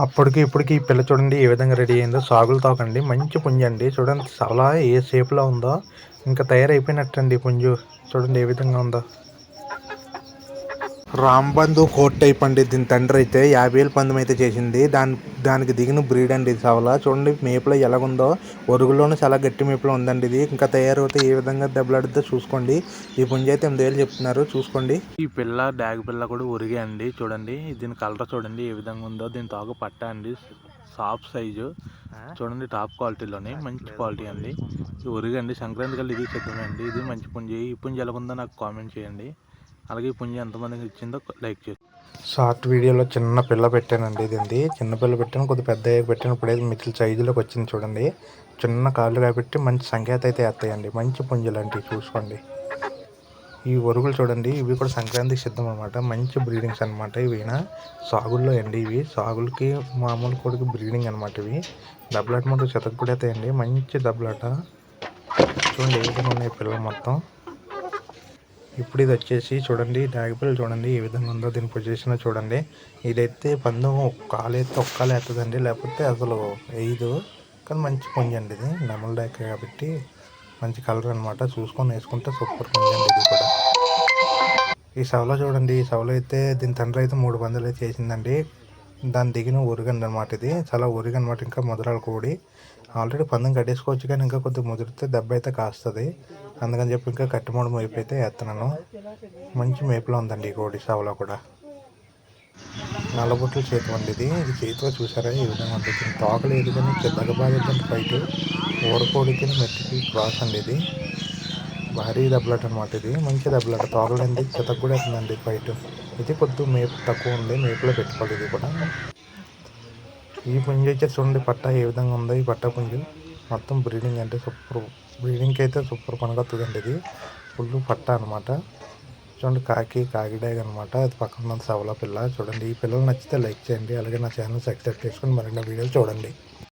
అప్పటికి ఇప్పటికి ఈ పిల్ల చూడండి ఏ విధంగా రెడీ అయిందో. సాగులు తాకండి. మంచి పుంజు అండి. చూడండి చాలా ఏ షేప్లో ఉందో. ఇంకా తయారైపోయినట్టండి పుంజు. చూడండి ఏ విధంగా ఉందో. రాంబంధు కోట్ టైప్ అండి దీని తండ్రి అయితే యాభై వేలు పందెం అయితే చేసింది. దాని దానికి దిగిన బ్రీడ్ అండి ఇది సవల చూడండి మేపులో ఎలాగుందో. ఒరుగులోనూ చాలా గట్టి మేపులో ఉందండి ఇది. ఇంకా తయారవుతే ఏ విధంగా దెబ్బలాడుద్దో చూసుకోండి. ఈ పుంజ అయితే ఎనిమిది వేలు చెప్తున్నారు. చూసుకోండి. ఈ పిల్ల డాగ్ పిల్ల కూడా ఒరిగే అండి. చూడండి దీని కలర్ చూడండి ఏ విధంగా ఉందో. దీని తాగు పట్ట అండి. సాఫ్ సైజు. చూడండి టాప్ క్వాలిటీలోనే మంచి క్వాలిటీ అండి. ఇది ఒరిగండి. సంక్రాంతి కల్లా ఇది సిద్ధమే అండి ఇది మంచి పుంజి. ఈ పుంజి ఎలాగుందో నాకు కామెంట్ చేయండి. అలాగే ఈ ఎంతమందికి ఇచ్చిందో లైక్ చేసి. షార్ట్ వీడియోలో చిన్న పిల్ల పెట్టానండి ఇది చిన్న పిల్ల పెట్టాను కొద్దిగా పెద్ద పెట్టాను. ఇప్పుడైతే మిడిల్ సైజులోకి వచ్చింది చూడండి. చిన్న కాళ్ళు కాబట్టి మంచి సంకేత అయితే వేస్తాయండి మంచి పుంజులు లాంటివి చూసుకోండి. ఈ ఒరుగులు చూడండి ఇవి కూడా సంక్రాంతికి సిద్ధం అనమాట మంచి బ్రీడింగ్స్ అనమాట ఇవినా. సాగుల్లో అండి ఇవి. సాగులకి మామూలు కొడుకు బ్రీడింగ్ అనమాట ఇవి. డబ్బులాట మొత్తం చితకపడేతాయండి మంచి డబ్బులాట చూడండి ఏ విధంగా ఉన్నాయి పిల్లలు మొత్తం. ఇప్పుడు ఇది వచ్చేసి చూడండి డాగిపిల్ల చూడండి ఏ విధంగా ఉందో దీని పొజిషన్ చూడండి. ఇదైతే పందెం ఒక కాలు అయితే ఒక్క వేస్తుందండి లేకపోతే అసలు వేయదు. కానీ మంచి పుంజ అండి ఇది. నెమల డ్యాక్ కాబట్టి మంచి కలర్ అనమాట చూసుకొని వేసుకుంటే సూపర్ పుంజ అండి ఇది కూడా. ఈ సవలో చూడండి ఈ సవలో అయితే దీని తండ్రి అయితే మూడు పందులు అయితే చేసిందండి. దాని దిగిన ఉరుగండి అనమాట ఇది. చాలా ఉరుగు అనమాట ఇంకా ముదరాలు కూడి. ఆల్రెడీ పందెం కట్టేసుకోవచ్చు కానీ ఇంకా కొద్దిగా ముదిరితే దెబ్బ అయితే కాస్తుంది. అందుకని చెప్పి ఇంకా కట్టిమూడు మేపు అయితే వేస్తున్నాను. మంచి మేపులో ఉందండి ఈ కోడి సావలో కూడా. నల్లబొట్లు చేతి అండి ఇది. ఇది చేతిలో చూసారా? ఈ విధంగా ఉంటుంది తోకలేదు కానీ చిన్నగా బాగుంటుంది ఫైట్ ఓడకోడికి మెట్టికి క్రాస్ అండి ఇది. భారీ దెబ్బలాట అనమాట ఇది. మంచి దెబ్బలాట. తోకలేంది చితకు కూడా అవుతుందండి ఫైట్ ఇది కొద్ది మేపు తక్కువ ఉంది. మేపులో పెట్టుకోవాలి ఇది కూడా. ఈ పుంజు వచ్చేసి చూడండి పట్ట ఏ విధంగా ఉందో ఈ పట్ట పుంజు. మొత్తం బ్రీడింగ్ అంటే సూపర్ బ్రీడింగ్కి అయితే సూపర్ పనికొస్తుందండి ఇది. ఫుల్ పట్ట అనమాట చూడండి కాకి కాకిడాగ్ అనమాట అది పక్కన ఉన్న సవల పిల్ల. చూడండి ఈ పిల్లలు నచ్చితే లైక్ చేయండి. అలాగే నా ఛానల్ సబ్స్క్రైబ్ చేసుకొని మరిన్ని వీడియోలు చూడండి.